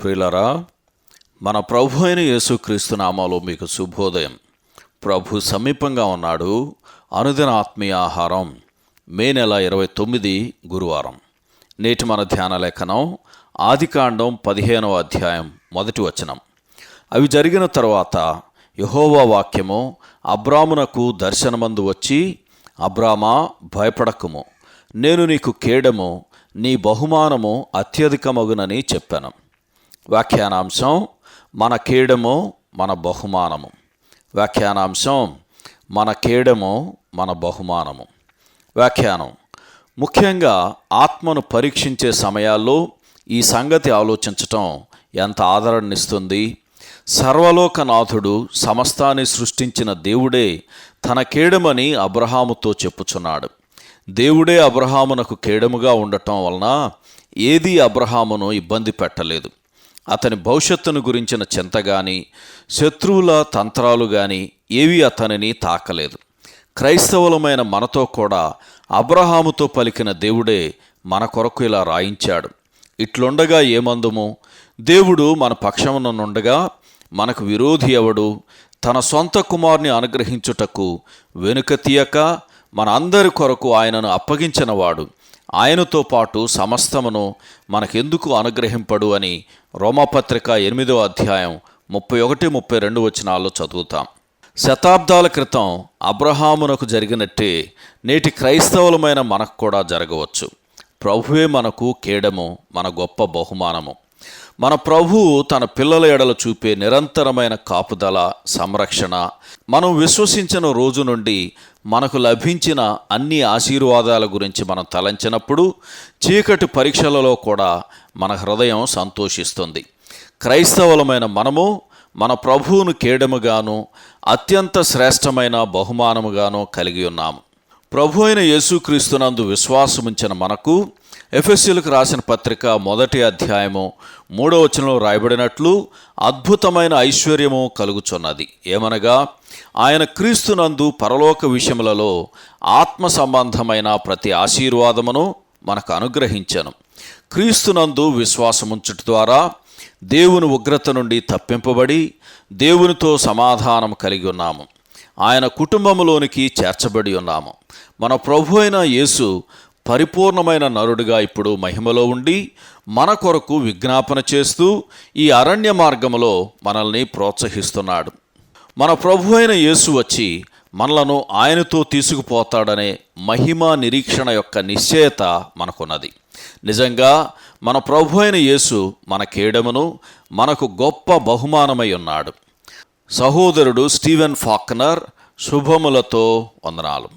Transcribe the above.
ప్రియులరా మన ప్రభు అయిన యేసుక్రీస్తు నామాలో మీకు శుభోదయం. ప్రభు సమీపంగా ఉన్నాడు. అనుదిన ఆత్మీయ ఆహారం మే నెల ఇరవై తొమ్మిది గురువారం. నేటి మన ధ్యాన లేఖనం ఆదికాండం పదిహేనవ అధ్యాయం మొదటి వచనం. అవి జరిగిన తర్వాత యహోవా వాక్యము అబ్రామునకు దర్శనమందు వచ్చి అబ్రామా భయపడకుము. నేను నీకు కేడము నీ బహుమానము అత్యధికమగునని చెప్పాను. వ్యాఖ్యానాంశం మన కీడము మన బహుమానము. వ్యాఖ్యానాంశం మన కీడము మన బహుమానము. వ్యాఖ్యానం. ముఖ్యంగా ఆత్మను పరీక్షించే సమయాల్లో ఈ సంగతి ఆలోచించటం ఎంత ఆదరణనిస్తుంది? సర్వలోకనాథుడు సమస్తాన్ని సృష్టించిన దేవుడే తన కేడమని అబ్రహాముతో చెప్పుచున్నాడు. దేవుడే అబ్రహామునకు కేడముగా ఉండటం వలన ఏదీ అబ్రహామును ఇబ్బంది పెట్టలేదు. అతని భవిష్యత్తును గురించిన చింత కానీ శత్రువుల తంత్రాలు కానీ ఏవి అతనిని తాకలేదు. క్రైస్తవులమైన మనతో కూడా అబ్రహాముతో పలికిన దేవుడే మన కొరకు ఇలా రాయించాడు. ఇట్లుండగా ఏమందుము? దేవుడు మన పక్షముననుండగా మనకు విరోధి ఎవడు? తన సొంత కుమారుని అనుగ్రహించుటకు వెనుక తీయక మన అందరి కొరకు ఆయనను అప్పగించినవాడు. ఆయనతో పాటు సమస్తమును మనకెందుకు అనుగ్రహింపడు అని రోమపత్రిక ఎనిమిదో అధ్యాయం ముప్పై ఒకటి ముప్పై రెండు వచనాల్లో చదువుతాం. శతాబ్దాల క్రితం అబ్రహామునకు జరిగినట్టే నేటి క్రైస్తవులమైన మనకు కూడా జరగవచ్చు. ప్రభువే మనకు కేడము మన గొప్ప బహుమానము. మన ప్రభువు తన పిల్లల ఎడల చూపే నిరంతరమైన కాపుదల సంరక్షణ మనం విశ్వసించిన రోజు నుండి మనకు లభించిన అన్ని ఆశీర్వాదాల గురించి మనం తలంచినప్పుడు చీకటి పరీక్షలలో కూడా మన హృదయం సంతోషిస్తుంది. క్రైస్తవులమైన మనము మన ప్రభువును కేడముగాను అత్యంత శ్రేష్టమైన బహుమానముగాను కలిగి ఉన్నాము. ప్రభు అయిన యేసుక్రీస్తునందు విశ్వాసముంచిన మనకు ఎఫ్ఎస్సీలకు రాసిన పత్రిక మొదటి అధ్యాయము మూడో వచనంలో రాయబడినట్లు అద్భుతమైన ఐశ్వర్యము కలుగుచున్నది. ఏమనగా ఆయన క్రీస్తునందు పరలోక విషయములలో ఆత్మ సంబంధమైన ప్రతి ఆశీర్వాదమును మనకు అనుగ్రహించను. క్రీస్తునందు విశ్వాసముంచుట ద్వారా దేవుని ఉగ్రత నుండి తప్పింపబడి దేవునితో సమాధానం కలిగి ఉన్నాము. ఆయన కుటుంబంలోనికి చేర్చబడి ఉన్నాము. మన ప్రభు అయిన యేసు పరిపూర్ణమైన నరుడిగా ఇప్పుడు మహిమలో ఉండి మన కొరకు విజ్ఞాపన చేస్తూ ఈ అరణ్య మార్గములో మనల్ని ప్రోత్సహిస్తున్నాడు. మన ప్రభు అయిన యేసు వచ్చి మనలను ఆయనతో తీసుకుపోతాడనే మహిమ నిరీక్షణ యొక్క నిశ్చయత మనకున్నది. నిజంగా మన ప్రభు అయిన యేసు మన కేడమును మనకు గొప్ప బహుమానమై ఉన్నాడు. సహోదరుడు స్టీవెన్ ఫాక్నర్ శుభములతో వందనాలు.